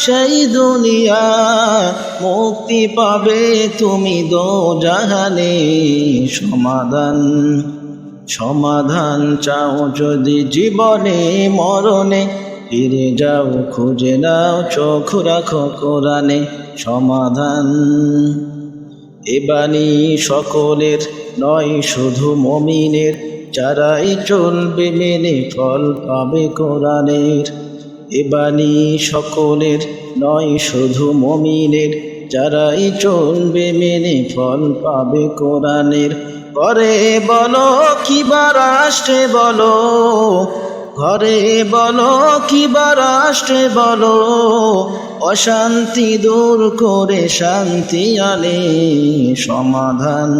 সেই দুনিয়া মুক্তি পাবে তুমি দো জাহানে। সমাধান সমাধান চাও যদি জীবনে, মরণে। ফিরে যাও, খুঁজে নাও, চোখ রাখো কোরআনে। সমাধান এবানি সকলের নয়, শুধু মমিনের। যারাই চলবে মেনে ফল পাবে কোরআনের। এবানি সকলের নয়, শুধু মমিনের। যারাই চলবে মেনে ফল পাবে কোরআনের। ঘরে বলো কিবা রাষ্ট্রে বলো। ঘরে বলো কিবা রাষ্ট্রে বলো। অশান্তি দূর করে শান্তি আনে। সমাধান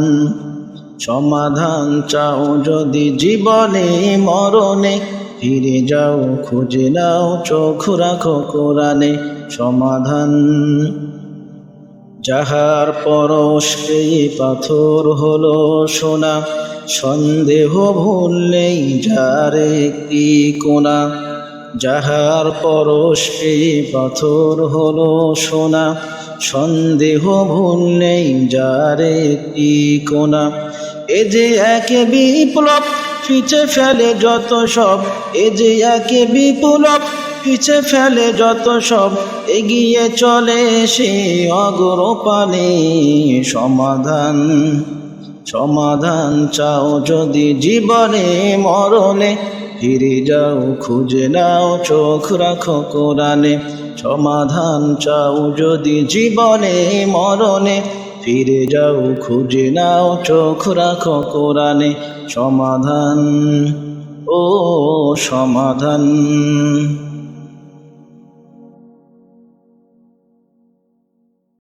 সমাধান চাও যদি জীবনে মরণে। ফিরে যাও, খুঁজে নাও, চোখ রাখো কোরআনে সমাধান। যাহার পরশ এই পাথর হলো সোনা, সন্দেহ ভুললেই যার একটি কোনা। যাহার পরশ এই পাথর হলো সোনা, সন্দেহ ভুললেই যার একটি কোনা। এ যে এক বিপ্লব পিছে ফেলে যত সব, এ যে এক বিপ্লব পিছে ফেলে যত সব, এগিয়ে চলে সে অগ্রপানে সমাধান সমাধান চাও যদি জীবনে মরণে, ফিরে যাও, খুঁজে নাও, চোখ রাখো কোরআনে। সমাধান চাও যদি জীবনে মরণে ফিরে যাও খুঁজে নাও চোখ রাখো কোরআনে সমাধান ও সমাধান।